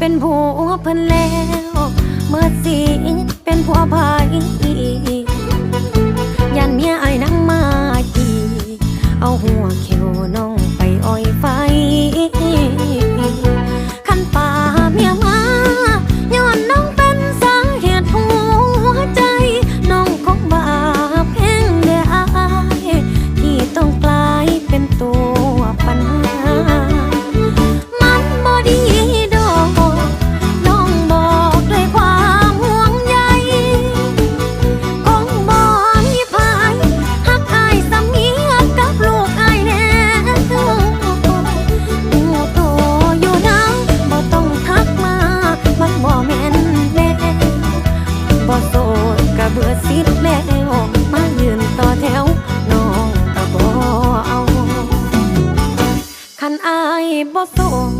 เป็นผัวเพิ่นแล้วเมื่อสิเป็นผัวภายยันเมียไอ้นั่งมาจีเอาหัวเขียวน้อง ดก็เบื่อสิทธิ์แล้วมายืนต่อแถวน้องก็บ่เอาคันอายบ่โสด